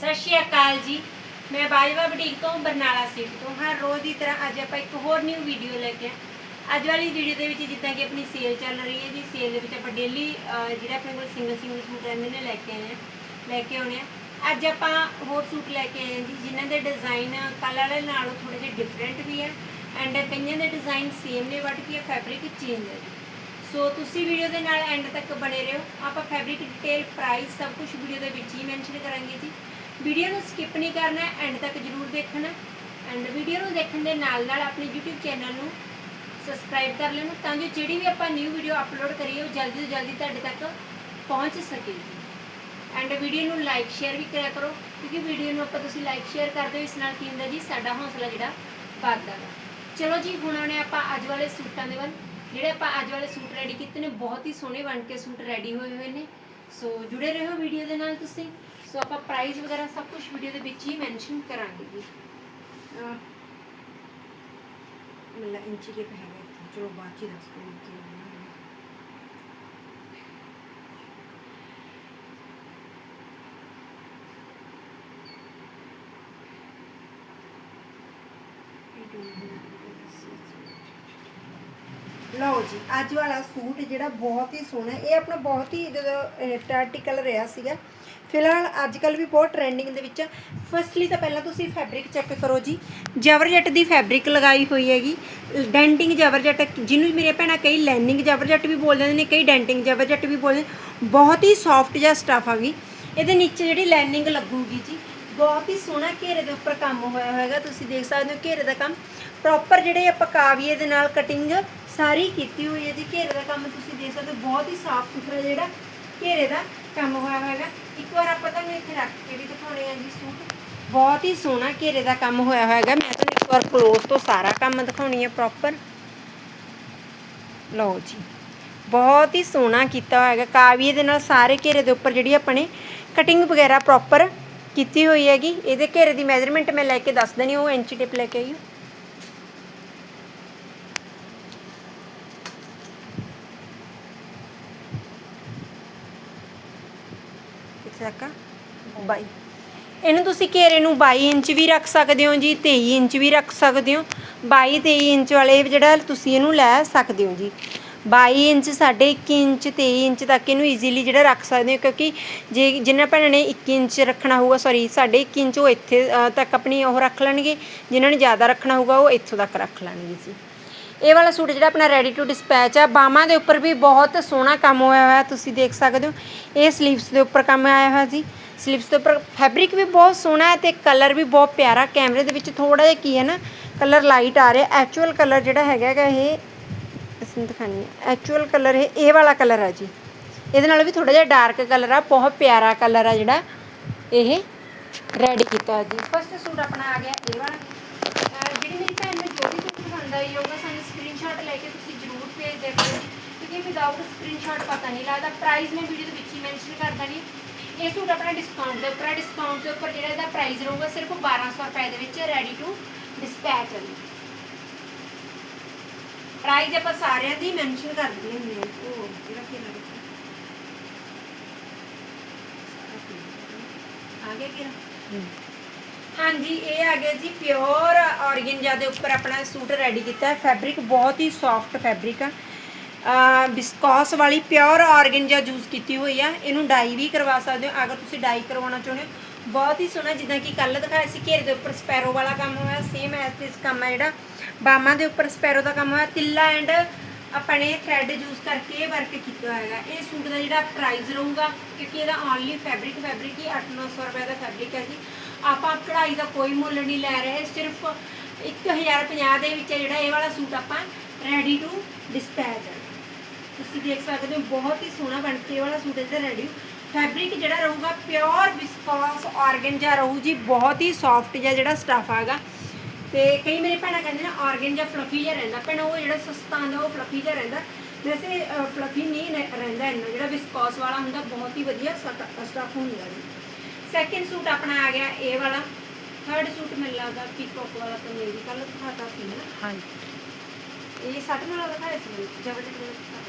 ਸਤਿ ਸ਼੍ਰੀ ਅਕਾਲ ਜੀ। ਮੈਂ ਬਾਜਵਾ ਬੁਟੀਕ ਤੋਂ, ਬਰਨਾਲਾ ਸਿਟੀ ਤੋਂ। ਹਰ ਰੋਜ਼ ਦੀ ਤਰ੍ਹਾਂ ਅੱਜ ਆਪਾਂ ਇੱਕ ਹੋਰ ਨਿਊ ਵੀਡੀਓ ਲੈ ਕੇ ਆਏ। ਅੱਜ ਵਾਲੀ ਵੀਡੀਓ ਦੇ ਵਿੱਚ ਜਿੱਦਾਂ ਕਿ ਆਪਣੀ ਸੇਲ ਚੱਲ ਰਹੀ ਹੈ ਜੀ। ਸੇਲ ਦੇ ਵਿੱਚ ਆਪਾਂ ਡੇਲੀ ਜਿਹੜਾ ਆਪਣੇ ਕੋਲ ਸਿੰਗਲ ਸਿੰਗਲ ਸੂਟ ਰਹਿੰਦੇ ਨੇ ਲੈ ਕੇ ਆਏ ਆ। ਲੈ ਕੇ ਆਉਣੇ ਆ। ਅੱਜ ਆਪਾਂ ਹੋਰ ਸੂਟ ਲੈ ਕੇ ਆਏ ਹਾਂ ਜੀ, ਜਿਨ੍ਹਾਂ ਦੇ ਡਿਜ਼ਾਈਨ ਕੱਲ੍ਹ ਵਾਲੇ ਨਾਲੋਂ ਥੋੜੇ ਜਿਹੇ ਡਿਫਰੈਂਟ ਵੀ ਆ ਐਂਡ ਕਈਆਂ ਦੇ ਡਿਜ਼ਾਈਨ ਸੇਮ ਨੇ ਬਟ ਕੀ ਫੈਬਰਿਕ ਚੇਂਜ ਹੈ ਸੋ ਤੁਸੀਂ ਵੀਡੀਓ ਦੇ ਨਾਲ ਐਂਡ ਤੱਕ ਬਣੇ ਰਹੋ। ਆਪਾਂ ਫੈਬਰਿਕ ਡਿਟੇਲ ਪ੍ਰਾਈਸ ਸਭ ਕੁਝ ਵੀਡੀਓ ਦੇ ਵਿੱਚ ਹੀ ਮੈਂਸ਼ਨ ਕਰਾਂਗੇ ਜੀ। ਵੀਡੀਓ ਨੂੰ ਸਕਿਪ ਨਹੀਂ ਕਰਨਾ, ਐਂਡ ਤੱਕ ਜਰੂਰ ਦੇਖਣਾ। ਐਂਡ ਵੀਡੀਓ ਨੂੰ ਦੇਖਣ ਦੇ ਨਾਲ ਨਾਲ ਆਪਣੇ YouTube ਚੈਨਲ ਨੂੰ ਸਬਸਕ੍ਰਾਈਬ ਕਰ ਲੈਣਾ, ਤਾਂ ਜੋ ਜਿਹੜੀ ਵੀ ਆਪਾਂ ਨਿਊ ਵੀਡੀਓ ਅਪਲੋਡ ਕਰੀਏ, ਉਹ ਜਲਦੀ ਤੋਂ ਜਲਦੀ ਤੁਹਾਡੇ ਤੱਕ ਪਹੁੰਚ ਸਕੇ। ਐਂਡ ਵੀਡੀਓ ਨੂੰ ਲਾਈਕ ਸ਼ੇਅਰ ਵੀ ਕਰਿਆ ਕਰੋ, ਕਿਉਂਕਿ ਵੀਡੀਓ ਨੂੰ ਆਪਾਂ ਤੁਸੀਂ ਲਾਈਕ ਸ਼ੇਅਰ ਕਰਦੇ ਹੋ, ਇਸ ਨਾਲ ਕੀ ਹੁੰਦਾ ਜੀ, ਸਾਡਾ ਹੌਸਲਾ ਜਿਹੜਾ ਵੱਧਦਾ ਗਾ ਚਲੋ ਜੀ, ਹੁਣ ਆਉਣੇ ਆਪਾਂ ਅੱਜ ਵਾਲੇ ਸੂਟਾਂ ਦੇ ਵੱਲ। ਜਿਹੜੇ ਆਪਾਂ ਅੱਜ ਵਾਲੇ ਸੂਟ ਰੈਡੀ ਕੀਤੇ ਨੇ, ਬਹੁਤ ਹੀ ਸੋਹਣੇ ਬਣ ਕੇ ਸੂਟ ਰੈਡੀ ਹੋਏ ਹੋਏ ਨੇ। ਸੋ ਜੁੜੇ ਰਹੋ ਵੀਡੀਓ ਦੇ ਨਾਲ ਤੁਸੀਂ। ਸੋ ਆਪਾਂ ਪ੍ਰਾਈਸ ਵਗੈਰਾ ਸਭ ਕੁਝ ਵੀਡੀਓ ਦੇ ਵਿੱਚ ਹੀ ਮੈਂਸ਼ਨ ਕਰਾਂਗੇ ਜੀ। ਮਤਲਬ ਇੰਚੀ ਦੇ ਹੈਗਾ ਚਲੋ, ਬਾਅਦ ਹੀ ਦੱਸ ਦਿੰਦੀ ਲਓ ਜੀ, ਅੱਜ ਵਾਲਾ ਸੂਟ ਜਿਹੜਾ ਬਹੁਤ ਹੀ ਸੋਹਣਾ ਇਹ ਆਪਣਾ ਬਹੁਤ ਹੀ ਜਦੋਂ ਟਰਟੀ ਕਲਰ ਰਿਹਾ ਸੀਗਾ। ਫਿਲਹਾਲ ਅੱਜ ਕੱਲ ਵੀ ਬਹੁਤ ਟ੍ਰੈਂਡਿੰਗ ਦੇ ਵਿੱਚ ਫਸਟਲੀ ਤਾਂ ਪਹਿਲਾਂ ਤੁਸੀਂ ਫੈਬਰਿਕ ਚੈੱਕ ਕਰੋ ਜੀ। ਜਵਰਜੱਟ ਦੀ ਫੈਬਰਿਕ ਲਗਾਈ ਹੋਈ ਹੈਗੀ। ਡੈਂਟਿੰਗ ਜਵਰਜੱਟ ਜਿਹਨੂੰ ਮੇਰੇ ਭੈਣਾਂ ਕਈ ਲੈਨਿੰਗ ਜਵਰਜੱਟ ਵੀ ਬੋਲ ਜਾਂਦੇ ਨੇ, ਕਈ ਡੈਂਟਿੰਗ ਜਵਰਜੱਟ ਵੀ ਬੋਲਦੇ ਬਹੁਤ ਹੀ ਸੌਫਟ ਜਿਹਾ ਸਟਫ ਗਈ ਇਹਦੇ ਨੀਚੇ ਜਿਹੜੀ ਲਾਈਨਿੰਗ ਲੱਗੂਗੀ ਜੀ, ਬਹੁਤ ਹੀ ਸੋਹਣਾ ਘੇਰੇ ਦੇ ਉੱਪਰ ਕੰਮ ਹੋਇਆ ਹੋਏਗਾ। ਤੁਸੀਂ ਦੇਖ ਸਕਦੇ ਹੋ ਘੇਰੇ ਦਾ ਕੰਮ। ਪ੍ਰੋਪਰ ਜਿਹੜੇ ਆਪਾਂ ਕਾਵੀਏ ਦੇ ਨਾਲ ਕਟਿੰਗ ਸਾਰੀ ਕੀਤੀ ਹੋਈ ਹੈ ਜੀ। ਘੇਰੇ ਦਾ ਕੰਮ ਤੁਸੀਂ ਦੇਖ ਸਕਦੇ ਹੋ, ਬਹੁਤ ਹੀ ਸਾਫ਼ ਸੁਥਰਾ ਜਿਹੜਾ ਘੇਰੇ ਦਾ ਕੰਮ ਹੋਇਆ ਹੋਏਗਾ। ਇੱਕ ਵਾਰ ਆਪਾਂ ਤੁਹਾਨੂੰ ਇੱਥੇ ਰੱਖ ਕੇ ਵੀ ਦਿਖਾਉਣੇ ਆ ਜੀ ਸੂਟ। ਬਹੁਤ ਹੀ ਸੋਹਣਾ ਘੇਰੇ ਦਾ ਕੰਮ ਹੋਇਆ ਹੋਏਗਾ। ਮੈਂ ਤੁਹਾਨੂੰ ਇੱਕ ਵਾਰ ਕਲੋਜ਼ ਤੋਂ ਸਾਰਾ ਕੰਮ ਦਿਖਾਉਣੀ ਹੈ ਪ੍ਰੋਪਰ ਲਓ ਜੀ। ਬਹੁਤ ਹੀ ਸੋਹਣਾ ਕੀਤਾ ਹੋਇਆ ਹੈਗਾ। ਕਾਵੀਏ ਦੇ ਨਾਲ ਸਾਰੇ ਘੇਰੇ ਦੇ ਉੱਪਰ ਜਿਹੜੀ ਆਪਣੇ ਕਟਿੰਗ ਵਗੈਰਾ ਪ੍ਰੋਪਰ ਕੀਤੀ ਹੋਈ ਹੈਗੀ। ਇਹਦੇ ਘੇਰੇ ਦੀ ਮੈਜ਼ਰਮੈਂਟ ਮੈਂ ਲੈ ਕੇ ਦੱਸ ਦਣੀ, ਉਹ ਇੰਚੀ ਟੇਪ ਲੈ ਕੇ ਆਈ ਹਾਂ 22 ਇਹਨੂੰ ਤੁਸੀਂ ਘੇਰੇ ਨੂੰ 22 ਇੰਚ ਵੀ ਰੱਖ ਸਕਦੇ ਹੋ ਜੀ 23 ਇੰਚ ਵੀ ਰੱਖ ਸਕਦੇ ਹੋ। 22 23 ਇੰਚ ਵਾਲੇ ਜਿਹੜਾ ਤੁਸੀਂ ਇਹਨੂੰ ਲੈ ਸਕਦੇ ਹੋ ਜੀ। 22 ਇੰਚ ਸਾਡੇ 1 ਇੰਚ 23 ਇੰਚ ਤੱਕ ਇਹਨੂੰ ਈਜ਼ੀਲੀ ਜਿਹੜਾ ਰੱਖ ਸਕਦੇ ਹੋ, ਕਿਉਂਕਿ ਜੇ ਜਿਨ੍ਹਾਂ ਭੈਣਾਂ ਨੇ 1 ਇੰਚ ਰੱਖਣਾ ਹੋਊਗਾ ਸੌਰੀ ਸਾਡੇ 1 ਇੰਚ ਉਹ ਇੱਥੇ ਤੱਕ ਆਪਣੀ ਉਹ ਰੱਖ ਲੈਣਗੇ। ਜਿਨ੍ਹਾਂ ਨੇ ਜ਼ਿਆਦਾ ਰੱਖਣਾ ਹੋਊਗਾ, ਉਹ ਇੱਥੋਂ ਤੱਕ ਰੱਖ ਲੈਣਗੇ ਜੀ। ਇਹ ਵਾਲਾ ਸੂਟ ਜਿਹੜਾ ਆਪਣਾ ਰੈਡੀ ਟੂ ਡਿਸਪੈਚ ਆ ਬਾਹਾਂ ਦੇ ਉੱਪਰ ਵੀ ਬਹੁਤ ਸੋਹਣਾ ਕੰਮ ਹੋਇਆ ਹੋਇਆ, ਤੁਸੀਂ ਦੇਖ ਸਕਦੇ ਹੋ। ਇਹ ਸਲੀਵਸ ਦੇ ਉੱਪਰ ਕੰਮ ਆਇਆ ਹੋਇਆ ਜੀ ਸਲੀਵਸ ਦੇ ਉੱਪਰ ਫੈਬਰਿਕ ਵੀ ਬਹੁਤ ਸੋਹਣਾ ਹੈ ਤੇ ਕਲਰ ਵੀ ਬਹੁਤ ਪਿਆਰਾ ਕੈਮਰੇ ਦੇ ਵਿੱਚ ਥੋੜਾ ਜਿਹਾ ਕੀ ਹੈ ਨਾ ਕਲਰ ਲਾਈਟ ਆ ਰਿਹਾ। ਐਕਚੁਅਲ ਕਲਰ ਜਿਹੜਾ ਹੈਗਾ ਹੈਗਾ ਇਹ, ਅਸੀਂ ਦਿਖਾਣੀ ਹੈ। ਐਕਚੁਅਲ ਕਲਰ ਇਹ ਇਹ ਵਾਲਾ ਕਲਰ ਆ ਜੀ। ਇਹਦੇ ਨਾਲ ਵੀ ਥੋੜਾ ਜਿਹਾ ਡਾਰਕ ਕਲਰ ਆ, ਬਹੁਤ ਪਿਆਰਾ ਕਲਰ ਆ ਜਿਹੜਾ। ਇਹ ਰੈਡੀ ਕੀਤਾ ਜੀ। ਫਸਟ ਸੂਟ ਆਪਣਾ ਆ ਗਿਆ, ਇਹ ਵਾਲਾ ਅਹ ਜਿਹੜੀ ਮੇਰੀ ਭੈਣ ਨੂੰ ਜੋ ਵੀ ਸੂਟ ਪਸੰਦ ਆਈ ਹੋਊਗਾ ਸਾਨੂੰ ਸਕਰੀਨਸ਼ਾਟ ਲੈ ਕੇ ਤੁਸੀਂ ਜ਼ਰੂਰ ਭੇਜ ਦਿਆ ਕਰੋ ਜੀ। ਕਿਉਂਕਿ ਵਿਦਆਊਟ ਸਕਰੀਨਸ਼ਾਟ ਪਤਾ ਨਹੀਂ ਲੱਗਦਾ। ਪ੍ਰਾਈਸ ਮੈਂ ਵੀਡੀਓ ਦੇ ਵਿੱਚ ਹੀ ਮੈਂਸ਼ਨ ਕਰ ਦਾਂਗੀ। ਇਹ ਸੂਟ ਆਪਣਾ ਡਿਸਕਾਊਂਟ ਦੇ ਉੱਪਰ ਡਿਸਕਾਊਂਟ ਦੇ ਉੱਪਰ ਜਿਹੜਾ ਇਹਦਾ ਪ੍ਰਾਈਸ ਰਹੂਗਾ ਸਿਰਫ 1200 ਰੁਪਏ ਦੇ ਵਿੱਚ ਰੈਡੀ ਟੂ ਡਿਸਪੈਚ ਹੈ ਪ੍ਰਾਈਸ ਆਪਾਂ ਸਾਰਿਆਂ ਦੀ ਮੈਂਸ਼ਨ ਕਰ ਦਿੰਦੇ ਹੁੰਦੇ ਹਾਂ। ਉਹ ਜਿਹੜਾ ਕਿ ਆ ਗਿਆ। ਕਿ ਹਾਂਜੀ, ਇਹ ਆ ਗਿਆ ਜੀ ਪਿਓਰ ਔਰਗੈਂਜਾ ਦੇ ਉੱਪਰ ਆਪਣਾ ਸੂਟ ਰੈਡੀ ਕੀਤਾ ਹੈ। ਫੈਬਰਿਕ ਬਹੁਤ ਹੀ ਸੌਫਟ ਫੈਬਰਿਕ ਆ। ਬਿਸਕੋਸ ਵਾਲੀ ਪਿਓਰ ਔਰਗੈਂਜਾ ਯੂਜ਼ ਕੀਤੀ ਹੋਈ ਆ। ਇਹਨੂੰ ਡਾਈ ਵੀ ਕਰਵਾ ਸਕਦੇ ਹੋ। ਅਗਰ ਤੁਸੀਂ ਡਾਈ ਕਰਵਾਉਣਾ ਚਾਹੁੰਦੇ ਹੋ, ਬਹੁਤ ਹੀ ਸੋਹਣਾ, ਜਿੱਦਾਂ ਕਿ ਕੱਲ ਦਿਖਾਇਆ ਸੀ, ਘੇਰੇ ਦੇ ਉੱਪਰ ਸਪੈਰੋ ਵਾਲਾ ਕੰਮ ਹੋਇਆ। ਸੇਮ ਐਸ ਦਿਸ ਕੰਮ ਹੈ ਜਿਹੜਾ। ਬਾਹਾਂ ਦੇ ਉੱਪਰ ਸਪੈਰੋ ਦਾ ਕੰਮ ਹੋਇਆ। ਤਿੱਲਾ ਐਂਡ ਆਪਣੇ ਥ੍ਰੈਡ ਯੂਜ਼ ਕਰਕੇ ਵਰਕ ਕੀਤਾ ਹੋਇਆ। ਹੈਗਾ ਇਹ ਸੂਟ ਦਾ ਜਿਹੜਾ ਪ੍ਰਾਈਸ ਰਹੂਗਾ, ਕਿਉਂਕਿ ਇਹਦਾ ਓਨਲੀ ਫੈਬਰਿਕ ਫੈਬਰਿਕ ਹੀ 8-900 ਰੁਪਏ ਦਾ ਫੈਬਰਿਕ ਹੈ ਜੀ। ਆਪਾਂ ਕਢਾਈ ਦਾ ਕੋਈ ਮੁੱਲ ਨਹੀਂ ਲੈ ਰਹੇ, ਸਿਰਫ 1050 ਦੇ ਵਿੱਚ ਜਿਹੜਾ ਇਹ ਵਾਲਾ ਸੂਟ ਆਪਾਂ ਰੈਡੀ ਟੂ ਡਿਸਪੈਚ ਹੈ। ਤੁਸੀਂ ਦੇਖ ਸਕਦੇ ਹੋ, ਬਹੁਤ ਹੀ ਸੋਹਣਾ ਬਣ ਕੇ ਇਹ ਵਾਲਾ ਸੂਟ ਇਹਦਾ ਰੈਡੀ ਫੈਬਰਿਕ ਜਿਹੜਾ ਰਹੂਗਾ ਪਿਓਰ ਵਿਸਕੋਸ ਆਰਗੈਂਜਾ ਰਹੂ ਜੀ, ਬਹੁਤ ਹੀ ਸੌਫਟ ਜਿਹਾ ਜਿਹੜਾ ਸਟਫ ਹੈਗਾ ਤੇ ਕਈ ਮੇਰੇ ਭੈਣਾਂ ਕਹਿੰਦੇ ਨੇ ਆਰਗੈਂਜਾ ਫਲਫੀ ਜਿਹਾ ਰਹਿੰਦਾ, ਭੈਣਾਂ ਉਹ ਜਿਹੜਾ ਸਸਤਾ ਆਉਂਦਾ ਉਹ ਫਲਫੀ ਜਿਹਾ ਰਹਿੰਦਾ। ਵੈਸੇ ਫਲਫੀ ਨਹੀਂ ਰਹਿੰਦਾ ਇੰਨਾ, ਜਿਹੜਾ ਵਿਸਕੋਸ ਵਾਲਾ ਹੁੰਦਾ, ਬਹੁਤ ਹੀ ਵਧੀਆ ਸਟਫ ਹੁੰਦਾ ਜੀ। ਸੈਕਿੰਡ ਸੂਟ ਆਪਣਾ ਆ ਗਿਆ ਇਹ ਵਾਲਾ। ਥਰਡ ਸੂਟ ਮੈਨੂੰ ਲੱਗਦਾ ਪੀਕੋਕ ਵਾਲਾ ਤਾਂ ਮੇਰੀ ਕੱਲ ਦਿਖਾਤਾ ਸੀ ਨਾ। ਹਾਂਜੀ। ਇਹ ਸੱਟ ਨਾਲ ਦਿਖਾਇਆ ਸੀ ਜ਼ਬਰਦਸਤ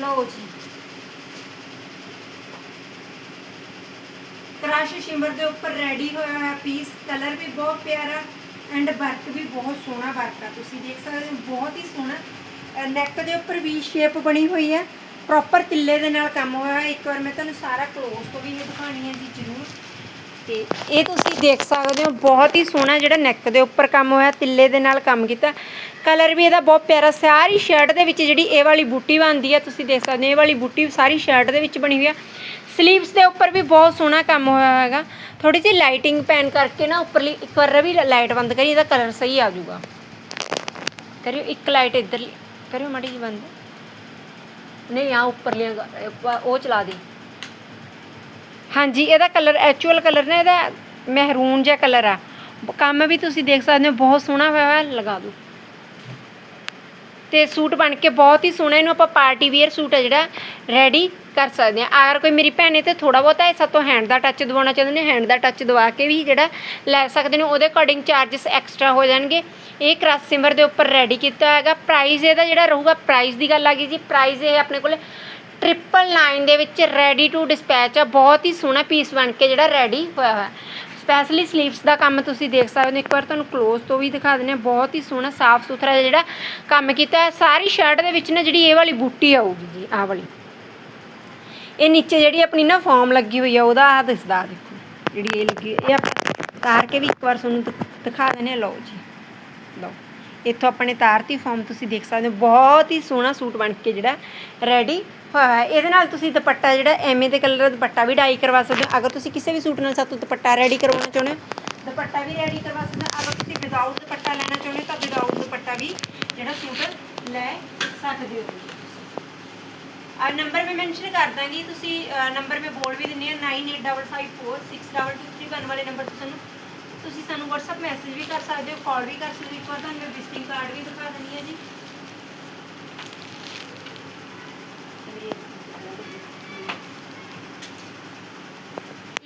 ਲਓ ਜੀ। ਕ੍ਰਸ਼ ਸ਼ਿਮਰ ਦੇ ਉੱਪਰ ਰੈਡੀ ਹੋਇਆ ਹੋਇਆ ਪੀਸ ਕਲਰ ਵੀ ਬਹੁਤ ਪਿਆਰਾ ਐਂਡ ਵਰਕ ਵੀ ਬਹੁਤ ਸੋਹਣਾ ਵਰਕ ਆ। ਤੁਸੀਂ ਦੇਖ ਸਕਦੇ ਹੋ ਬਹੁਤ ਹੀ ਸੋਹਣਾ। ਨੈਕ ਦੇ ਉੱਪਰ ਵੀ ਸ਼ੇਪ ਬਣੀ ਹੋਈ ਹੈ। ਪ੍ਰੋਪਰ ਤਿੱਲੇ ਦੇ ਨਾਲ ਕੰਮ ਹੋਇਆ ਹੈ ਇੱਕ ਵਾਰ ਮੈਂ ਤੁਹਾਨੂੰ ਸਾਰਾ ਕਲੋਜ਼ ਤੋਂ ਵੀ ਇਹ ਦਿਖਾਣੀ ਹੈ ਜੀ ਜ਼ਰੂਰ। ਤੇ ਇਹ ਤੁਸੀਂ ਦੇਖ ਸਕਦੇ ਹੋ, ਬਹੁਤ ਹੀ ਸੋਹਣਾ ਜਿਹੜਾ ਨੈਕ ਦੇ ਉੱਪਰ ਕੰਮ ਹੋਇਆ, ਤਿੱਲੇ ਦੇ ਨਾਲ ਕੰਮ ਕੀਤਾ। ਕਲਰ ਵੀ ਇਹਦਾ ਬਹੁਤ ਪਿਆਰਾ, ਸਾਰੀ ਸ਼ਰਟ ਦੇ ਵਿੱਚ ਜਿਹੜੀ ਇਹ ਵਾਲੀ ਬੂਟੀ ਬਣਦੀ ਹੈ ਤੁਸੀਂ ਦੇਖ ਸਕਦੇ ਹੋ, ਇਹ ਵਾਲੀ ਬੂਟੀ ਸਾਰੀ ਸ਼ਰਟ ਦੇ ਵਿੱਚ ਬਣੀ ਹੋਈ ਆ। ਸਲੀਵਸ ਦੇ ਉੱਪਰ ਵੀ ਬਹੁਤ ਸੋਹਣਾ ਕੰਮ ਹੋਇਆ ਹੈਗਾ। ਥੋੜੀ ਜਿਹੀ ਲਾਈਟਿੰਗ ਪੈਨ ਕਰਕੇ ਨਾ ਉੱਪਰਲੀ ਇੱਕ ਵਾਰ ਵੀ ਲਾਈਟ ਬੰਦ ਕਰੀ, ਇਹਦਾ ਕਲਰ ਸਹੀ ਆ ਜਾਊਗਾ। ਕਰਿਓ ਇੱਕ ਲਾਈਟ ਇੱਧਰ ਕਰਿਓ ਮਾੜੀ ਜੀ ਬੰਦ। ਨਹੀਂ ਆ ਉੱਪਰਲੀਆਂ ਗ- ਉਹ ਚਲਾ ਦੇ। ਹਾਂਜੀ, ਇਹਦਾ ਕਲਰ ਐਕਚੁਅਲ ਕਲਰ ਨਾ ਇਹਦਾ ਮਹਿਰੂਨ ਜਿਹਾ ਕਲਰ ਆ। ਕੰਮ ਵੀ ਤੁਸੀਂ ਦੇਖ ਸਕਦੇ ਹੋ, ਬਹੁਤ ਸੋਹਣਾ ਹੋਇਆ ਹੋਇਆ, ਲਗਾ ਦਿਓ। ਤੇ ਸੂਟ ਬਣ ਕੇ ਬਹੁਤ ਹੀ ਸੋਹਣਾ, ਇਹਨੂੰ ਆਪਾਂ ਪਾਰਟੀ ਵੇਅਰ ਸੂਟ ਆ ਜਿਹੜਾ ਰੈਡੀ ਕਰ ਸਕਦੇ ਆ ਅਗਰ ਕੋਈ ਮੇਰੀ ਭੈਣ ਨੇ ਤੇ ਥੋੜਾ ਬਹੁਤਾ ਐਸਾ ਤੋਂ ਹੈਂਡ ਦਾ ਟੱਚ ਦਵਾਉਣਾ ਚਾਹੁੰਦੇ ਨੇ ਹੈਂਡ ਦਾ ਟੱਚ ਦਵਾ ਕੇ ਵੀ ਜਿਹੜਾ ਲੈ ਸਕਦੇ ਨੇ, ਉਹਦੇ ਅਕੋਰਡਿੰਗ ਚਾਰजेस ਐਕਸਟਰਾ ਹੋ ਜਾਣਗੇ। ਇਹ ਕ੍ਰਾਸ ਸਿਮਰ ਦੇ ਉੱਪਰ ਰੈਡੀ ਕੀਤਾ ਹੈਗਾ ਪ੍ਰਾਈਸ ਇਹਦਾ ਜਿਹੜਾ ਰਹੂਗਾ ਪ੍ਰਾਈਸ ਦੀ ਗੱਲ ਆ ਗਈ ਜੀ। ਪ੍ਰਾਈਸ ਇਹ ਆਪਣੇ ਕੋਲ ਟ੍ਰਿਪਲ ਨਾਈਨ ਦੇ ਵਿੱਚ ਰੈਡੀ ਟੂ ਡਿਸਪੈਚ ਆ। ਬਹੁਤ ਹੀ ਸੋਹਣਾ ਪੀਸ ਬਣ ਕੇ ਜਿਹੜਾ ਰੈਡੀ ਹੋਇਆ ਹੋਇਆ। ਸਪੈਸ਼ਲੀ ਸਲੀਵਸ ਦਾ ਕੰਮ ਤੁਸੀਂ ਦੇਖ ਸਕਦੇ ਹੋ। ਇੱਕ ਵਾਰ ਤੁਹਾਨੂੰ ক্লোਜ਼ ਤੋਂ ਵੀ ਦਿਖਾ ਦਿੰਦੇ ਹਾਂ। ਬਹੁਤ ਹੀ ਸੋਹਣਾ, ਸਾਫ਼ ਸੁਥਰਾ ਜਿਹੜਾ ਕੰਮ ਕੀਤਾ ਹੈ ਸਾਰੀ ਸ਼ਰਟ ਦੇ ਵਿੱਚ ਨਾ ਜਿਹੜੀ ਇਹ ਵਾਲੀ ਬੂਟੀ ਆਊਗੀ ਜੀ, ਆਹ ਵਾਲੀ। ਇਹ ਨੀਚੇ ਜਿਹੜੀ ਆਪਣੀ ਨਾ ਫਾਰਮ ਲੱਗੀ ਹੋਈ ਆ, ਉਹਦਾ ਆ ਦਿਸਦਾ ਦੇਖੋ। ਜਿਹੜੀ ਇਹ ਲੱਗੀ ਇਹ ਆਪਾਂ ਤਾਰ ਕੇ ਵੀ ਇੱਕ ਵਾਰ ਤੁਹਾਨੂੰ ਦਿਖਾ ਦਿੰਦੇ ਹਾਂ। ਲਓ ਜੀ। ਲਓ। ਇੱਥੋਂ ਆਪਣੇ ਤਾਰਤੀ ਫਾਰਮ ਤੁਸੀਂ ਦੇਖ ਸਕਦੇ ਹੋ। ਬਹੁਤ ਹੀ ਸੋਹਣਾ ਸੂਟ ਬਣ ਕੇ ਜਿਹੜਾ ਰੈਡੀ ਹੋਇਆ ਇਹਦੇ ਨਾਲ ਤੁਸੀਂ ਦੁਪੱਟਾ ਜਿਹੜਾ ਐਵੇਂ ਦੇ ਕਲਰ ਦਾ ਦੁਪੱਟਾ ਵੀ ਡਾਈ ਕਰਵਾ ਸਕਦੇ ਹੋ। ਅਗਰ ਤੁਸੀਂ ਕਿਸੇ ਵੀ ਸੂਟ ਨਾਲ ਸਾਤੋਂ ਦੁਪੱਟਾ ਰੈਡੀ ਕਰਵਾਉਣਾ ਚਾਹੁੰਦੇ ਹੋ, ਦੁਪੱਟਾ ਵੀ ਰੈਡੀ ਕਰਵਾ ਸਕਦੇ ਹੋ। ਅਗਰ ਤੁਸੀਂ ਵਿਦਆਊਟ ਦੁਪੱਟਾ ਲੈਣਾ ਚਾਹੁੰਦੇ ਹੋ, ਤਾਂ ਵਿਦਆਊਟ ਦੁਪੱਟਾ ਵੀ ਜਿਹੜਾ ਸੂਟ ਲੈ ਸਕਦੇ ਹੋ ਆ ਨੰਬਰ ਮੈਂ ਮੈਂਸ਼ਨ ਕਰ ਦਾਂਗੀ। ਤੁਸੀਂ ਨੰਬਰ ਮੈਂ ਬੋਲ ਵੀ ਦਿੰਨੀ ਆ 9855462231 ਵਾਲੇ ਨੰਬਰ ਤੇ ਸਾਨੂੰ ਤੁਸੀਂ ਸਾਨੂੰ WhatsApp ਮੈਸੇਜ ਵੀ ਕਰ ਸਕਦੇ ਹੋ ਕਾਲ ਵੀ ਕਰ ਸਕਦੇ ਹੋ, ਇੱਕ ਵਾਰ ਤੁਹਾਨੂੰ ਮੈਂ ਵਿਜ਼ਿਟਿੰਗ ਕਾਰਡ ਵੀ ਦਿਖਾ ਦਿੰਨੀ ਆ ਜੀ।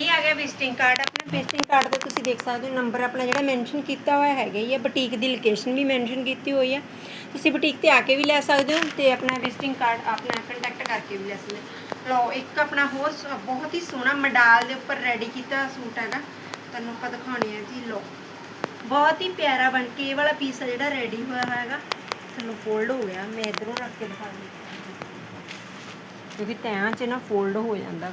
ਇਹ ਆ ਗਿਆ ਵਿਜ਼ਿਟਿੰਗ ਕਾਰਡ ਆਪਣਾ ਵਿਜ਼ਿਟਿੰਗ ਕਾਰਡ ਤੇ ਤੁਸੀਂ ਦੇਖ ਸਕਦੇ ਹੋ ਨੰਬਰ ਆਪਣਾ ਜਿਹੜਾ ਮੈਂਸ਼ਨ ਕੀਤਾ ਹੋਇਆ ਹੈਗਾ ਹੀ ਹੈ ਬੁਟੀਕ ਦੀ ਲੋਕੇਸ਼ਨ ਵੀ ਮੈਂਸ਼ਨ ਕੀਤੀ ਹੋਈ ਹੈ ਤੁਸੀਂ ਬੁਟੀਕ ਤੇ ਆ ਕੇ ਵੀ ਲੈ ਸਕਦੇ ਹੋ ਤੇ ਆਪਣਾ ਵਿਜ਼ਿਟਿੰਗ ਕਾਰਡ ਆਪਣਾ ਕੰਟੈਕਟ ਕਰਕੇ ਵੀ ਲੈ ਸਕਦੇ ਹੋ। ਲਓ, ਇੱਕ ਆਪਣਾ ਹੋਰ ਬਹੁਤ ਹੀ ਸੋਹਣਾ ਮਡਾਲ ਦੇ ਉੱਪਰ ਰੈਡੀ ਕੀਤਾ ਸੂਟ ਹੈਗਾ। ਤੁਹਾਨੂੰ ਆਪਾਂ ਦਿਖਾਉਣੇ ਆ ਜੀ, ਲਓ। ਬਹੁਤ ਹੀ ਪਿਆਰਾ ਬਣ ਕੇ ਇਹ ਵਾਲਾ ਪੀਸ ਆ ਜਿਹੜਾ ਰੈਡੀ ਹੋਇਆ ਹੈਗਾ। ਤੁਹਾਨੂੰ ਫੋਲਡ ਹੋ ਗਿਆ, ਮੈਂ ਇਧਰੋਂ ਰੱਖ ਕੇ ਦਿਖਾ ਕਿਉਂਕਿ ਤੈਆਂ 'ਚ ਨਾ ਫੋਲਡ ਹੋ ਜਾਂਦਾ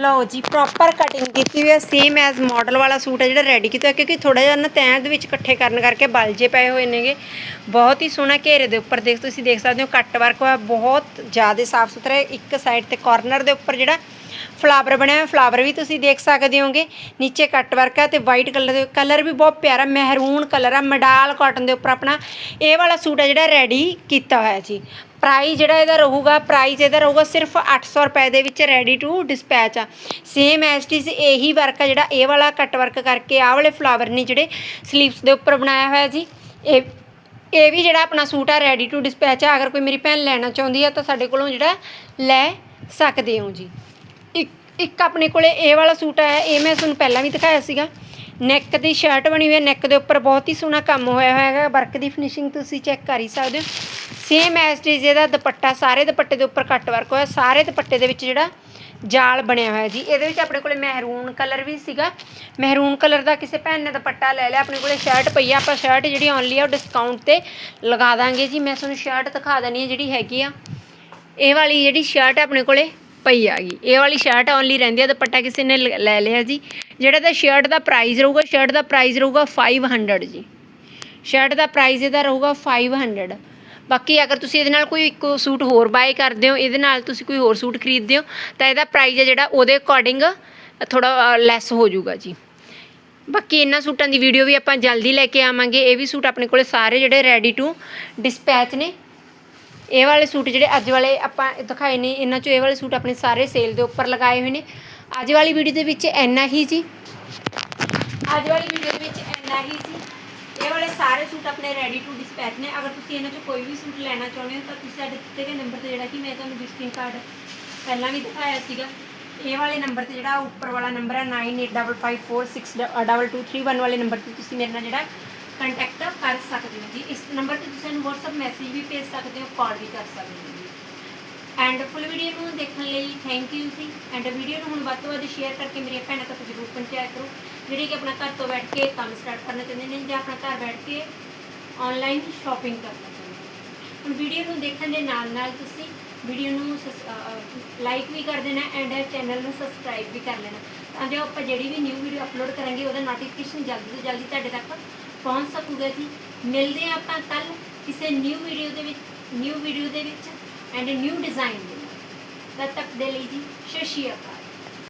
ਲਓ ਜੀ ਪ੍ਰੋਪਰ ਕਟਿੰਗ ਕੀਤੀ ਹੋਈ ਹੈ ਸੇਮ ਐਜ਼ ਮਾਡਲ ਵਾਲਾ ਸੂਟ ਹੈ ਜਿਹੜਾ ਰੈਡੀ ਕੀਤਾ, ਕਿਉਂਕਿ ਥੋੜਾ ਜਿਹਾ ਨਾ ਤੈਂ ਦੇ ਵਿੱਚ ਇਕੱਠੇ ਕਰਨ ਕਰਕੇ ਬਲ ਪਏ ਹੋਏ ਨੇਗੇ। ਬਹੁਤ ਹੀ ਸੋਹਣਾ ਘੇਰੇ ਦੇ ਉੱਪਰ ਦੇਖ, ਤੁਸੀਂ ਦੇਖ ਸਕਦੇ ਹੋ ਕੱਟ ਵਰਕ ਹੋਇਆ, ਬਹੁਤ ਜ਼ਿਆਦਾ ਸਾਫ਼ ਸੁਥਰਾ ਇੱਕ ਸਾਈਡ ਤੇ ਕਾਰਨਰ ਦੇ ਉੱਪਰ ਜਿਹੜਾ ਫਲਾਵਰ ਬਣਿਆ ਹੋਇਆ ਫਲਾਵਰ ਵੀ ਤੁਸੀਂ ਦੇਖ ਸਕਦੇ ਹੋਗੇ। ਨੀਚੇ ਕੱਟ ਵਰਕ ਹੈ ਤੇ ਵਾਈਟ ਕਲਰ ਦੇ ਕਲਰ ਵੀ ਬਹੁਤ ਪਿਆਰਾ ਮਹਿਰੂਨ ਕਲਰ ਆ, ਮਡਾਲ ਕਾਟਨ ਦੇ ਉੱਪਰ ਆਪਣਾ। ਇਹ ਵਾਲਾ ਸੂਟ ਹੈ ਜਿਹੜਾ ਰੈਡੀ ਕੀਤਾ ਹੋਇਆ ਜੀ। ਪ੍ਰਾਈਸ ਜਿਹੜਾ ਇਹਦਾ ਰਹੂਗਾ ਪ੍ਰਾਈਸ ਇਹਦਾ ਰਹੂਗਾ ਸਿਰਫ 800 ਰੁਪਏ ਦੇ ਵਿੱਚ ਰੈਡੀ ਟੂ ਡਿਸਪੈਚ ਆ। ਸੇਮ ਐਸ ਟੀ ਇਹੀ ਵਰਕ ਆ ਜਿਹੜਾ ਇਹ ਵਾਲਾ ਕੱਟ ਵਰਕ ਕਰਕੇ ਆਹ ਵਾਲੇ ਫਲਾਵਰ ਨੇ ਜਿਹੜੇ ਸਲੀਵਸ ਦੇ ਉੱਪਰ ਬਣਾਇਆ ਹੋਇਆ ਜੀ। ਇਹ ਇਹ ਵੀ ਜਿਹੜਾ ਆਪਣਾ ਸੂਟ ਆ ਰੈਡੀ ਟੂ ਡਿਸਪੈਚ ਆ। ਅਗਰ ਕੋਈ ਮੇਰੀ ਭੈਣ ਲੈਣਾ ਚਾਹੁੰਦੀ ਆ ਤਾਂ ਸਾਡੇ ਕੋਲੋਂ ਜਿਹੜਾ ਲੈ ਸਕਦੇ ਹੋ ਜੀ। ਇੱਕ ਆਪਣੇ ਕੋਲੇ ਇਹ ਵਾਲਾ ਸੂਟ ਆਇਆ, ਇਹ ਮੈਂ ਤੁਹਾਨੂੰ ਪਹਿਲਾਂ ਵੀ ਦਿਖਾਇਆ ਸੀਗਾ। ਨੈਕ ਦੀ ਸ਼ਰਟ ਬਣੀ ਹੋਈ ਹੈ ਨੈਕ ਦੇ ਉੱਪਰ ਬਹੁਤ ਹੀ ਸੋਹਣਾ ਕੰਮ ਹੋਇਆ ਹੋਇਆ ਹੈਗਾ। ਵਰਕ ਦੀ ਫਿਨਿਸ਼ਿੰਗ ਤੁਸੀਂ ਚੈੱਕ ਕਰ ਹੀ ਸਕਦੇ ਹੋ। ਸੇਮ ਐਸ ਟੀ ਇਹਦਾ ਦੁਪੱਟਾ, ਸਾਰੇ ਦੁਪੱਟੇ ਦੇ ਉੱਪਰ ਕੱਟ ਵਰਕ ਹੋਇਆ, ਸਾਰੇ ਦੁਪੱਟੇ ਦੇ ਵਿੱਚ ਜਿਹੜਾ ਜਾਲ ਬਣਿਆ ਹੋਇਆ ਜੀ। ਇਹਦੇ ਵਿੱਚ ਆਪਣੇ ਕੋਲੇ ਮਹਿਰੂਨ ਕਲਰ ਵੀ ਸੀਗਾ। ਮਹਿਰੂਨ ਕਲਰ ਦਾ ਕਿਸੇ ਭੈਣ ਨੇ ਦੁਪੱਟਾ ਲੈ ਲਿਆ, ਆਪਣੇ ਕੋਲੇ ਸ਼ਰਟ ਪਈ ਆ। ਆਪਾਂ ਸ਼ਰਟ ਜਿਹੜੀ ਓਨਲੀ ਆ ਉਹ ਡਿਸਕਾਊਂਟ ਤੇ ਲਗਾ ਦਾਂਗੇ ਜੀ। ਮੈਂ ਤੁਹਾਨੂੰ ਸ਼ਰਟ ਦਿਖਾ ਦਣੀ ਹੈ ਜਿਹੜੀ ਹੈਗੀ ਆ। ਇਹ ਵਾਲੀ ਜਿਹੜੀ ਸ਼ਰਟ ਆਪਣੇ ਕੋਲੇ ਪਈ ਆ ਗਈ। ਇਹ ਵਾਲੀ ਸ਼ਰਟ ਓਨਲੀ ਰਹਿੰਦੀ ਆ, ਦੁਪੱਟਾ ਕਿਸੇ ਨੇ ਲ- ਲੈ ਲਿਆ ਜੀ। ਜਿਹੜਾ ਤਾਂ ਸ਼ਰਟ ਦਾ ਪ੍ਰਾਈਸ ਰਹੂਗਾ ਸ਼ਰਟ ਦਾ ਪ੍ਰਾਈਸ ਰਹੂਗਾ 500 ਜੀ। ਸ਼ਰਟ ਦਾ ਪ੍ਰਾਈਸ ਇਹਦਾ ਰਹੂਗਾ 500 ਬਾਕੀ ਅਗਰ ਤੁਸੀਂ ਇਹਦੇ ਨਾਲ ਕੋਈ ਇੱਕ ਸੂਟ ਹੋਰ ਬਾਏ ਕਰਦੇ ਹੋ, ਇਹਦੇ ਨਾਲ ਤੁਸੀਂ ਕੋਈ ਹੋਰ ਸੂਟ ਖਰੀਦਦੇ ਹੋ, ਤਾਂ ਇਹਦਾ ਪ੍ਰਾਈਸ ਹੈ ਜਿਹੜਾ, ਉਹਦੇ ਅਕੋਰਡਿੰਗ ਥੋੜਾ ਲੈਸ ਹੋ ਜਾਊਗਾ ਜੀ। ਬਾਕੀ ਇਹਨਾਂ ਸੂਟਾਂ ਦੀ ਵੀਡੀਓ ਵੀ ਆਪਾਂ ਜਲਦੀ ਲੈ ਕੇ ਆਵਾਂਗੇ। ਇਹ ਵੀ ਸੂਟ ਆਪਣੇ ਕੋਲੇ ਸਾਰੇ ਜਿਹੜੇ ਰੈਡੀ ਟੂ ਡਿਸਪੈਚ ਨੇ ਇਹ ਵਾਲੇ ਸੂਟ ਜਿਹੜੇ ਅੱਜ ਵਾਲੇ ਆਪਾਂ ਦਿਖਾਏ ਨੇ, ਇਹਨਾਂ ਚੋਂ ਇਹ ਵਾਲੇ ਸੂਟ ਆਪਣੇ ਸਾਰੇ ਸੇਲ ਦੇ ਉੱਪਰ ਲਗਾਏ ਹੋਏ ਨੇ। ਅੱਜ ਵਾਲੀ ਵੀਡੀਓ ਦੇ ਵਿੱਚ ਇੰਨਾ ਹੀ ਜੀ। ਅੱਜ ਵਾਲੀ ਵੀਡੀਓ ਦੇ ਵਿੱਚ ਇੰਨਾ ਹੀ ਜੀ। ਇਹ ਵਾਲੇ ਸਾਰੇ ਸੂਟ ਆਪਣੇ ਰੈਡੀ ਟੂ ਡਿਸਪੈਚ ਨੇ। ਅਗਰ ਤੁਸੀਂ ਇਹਨਾਂ ਚੋਂ ਕੋਈ ਵੀ ਸੂਟ ਲੈਣਾ ਚਾਹੁੰਦੇ ਹੋ, ਤਾਂ ਤੁਸੀਂ ਸਾਡੇ ਦਿੱਤੇ ਗਏ ਨੰਬਰ ਤੇ ਜਿਹੜਾ ਕਿ ਮੈਂ ਤੁਹਾਨੂੰ ਵਿਜ਼ਿਟਿੰਗ ਕਾਰਡ ਪਹਿਲਾਂ ਵੀ ਦਿਖਾਇਆ ਸੀਗਾ। ਇਹ ਵਾਲੇ ਨੰਬਰ ਤੇ ਜਿਹੜਾ ਉੱਪਰ ਵਾਲਾ ਨੰਬਰ ਹੈ 9855462231 ਵਾਲੇ ਨੰਬਰ ਤੇ ਤੁਸੀਂ ਮੇਰੇ ਨਾਲ ਜਿਹੜਾ ਕੰਟੈਕਟ ਕਰ ਸਕਦੇ ਹੋ ਜੀ। ਇਸ ਨੰਬਰ ਤੇ ਤੁਸੀਂ ਸਾਨੂੰ WhatsApp ਮੈਸੇਜ ਵੀ ਭੇਜ ਸਕਦੇ ਹੋ ਕਾਲ ਵੀ ਕਰ ਸਕਦੇ ਹੋ ਜੀ। ਐਂਡ ਫੁੱਲ ਵੀਡੀਓ ਨੂੰ ਦੇਖਣ ਲਈ ਥੈਂਕ ਯੂ ਜੀ। ਐਂਡ ਵੀਡੀਓ ਨੂੰ ਹੁਣ ਵੱਧ ਤੋਂ ਵੱਧ ਸ਼ੇਅਰ ਕਰਕੇ ਮੇਰੀਆਂ ਭੈਣਾਂ ਤੱਕ ਜ਼ਰੂਰ ਪਹੁੰਚਾਇਆ ਕਰੋ। ਜਿਹੜੇ ਕਿ ਆਪਣਾ ਘਰ ਤੋਂ ਬੈਠ ਕੇ ਕੰਮ ਸਟਾਰਟ ਕਰਨਾ ਚਾਹੁੰਦੇ ਨੇ ਜਾਂ ਆਪਣਾ ਘਰ ਬੈਠ ਕੇ ਆਨਲਾਈਨ ਸ਼ਾਪਿੰਗ ਕਰਨਾ ਚਾਹੁੰਦੇ ਨੇ। ਹੁਣ ਵੀਡੀਓ ਨੂੰ ਦੇਖਣ ਦੇ ਨਾਲ ਨਾਲ ਤੁਸੀਂ ਵੀਡੀਓ ਨੂੰ ਲਾਈਕ ਵੀ ਕਰ ਦੇਣਾ ਐਂਡ ਚੈਨਲ ਨੂੰ ਸਬਸਕ੍ਰਾਈਬ ਵੀ ਕਰ ਲੈਣਾ। ਤਾਂ ਜੋ ਆਪਾਂ ਜਿਹੜੀ ਵੀ ਨਿਊ ਵੀਡੀਓ ਅਪਲੋਡ ਕਰਾਂਗੇ, ਉਹਦਾ ਨੋਟੀਫਿਕੇਸ਼ਨ ਜਲਦੀ ਤੋਂ ਜਲਦੀ ਤੁਹਾਡੇ ਤੱਕ ਪਹੁੰਚ ਸਕੂਗਾ ਜੀ ਮਿਲਦੇ ਹਾਂ ਆਪਾਂ ਕੱਲ ਕਿਸੇ ਨਿਊ ਵੀਡੀਓ ਦੇ ਵਿੱਚ ਨਿਊ ਵੀਡੀਓ ਦੇ ਵਿੱਚ ਐਂਡ ਨਿਊ ਡਿਜ਼ਾਈਨ ਦੇ ਨਾਲ। ਤਦ ਤੱਕ ਦੇ ਲਈ ਜੀ, ਸਤਿ ਸ਼੍ਰੀ ਅਕਾਲ।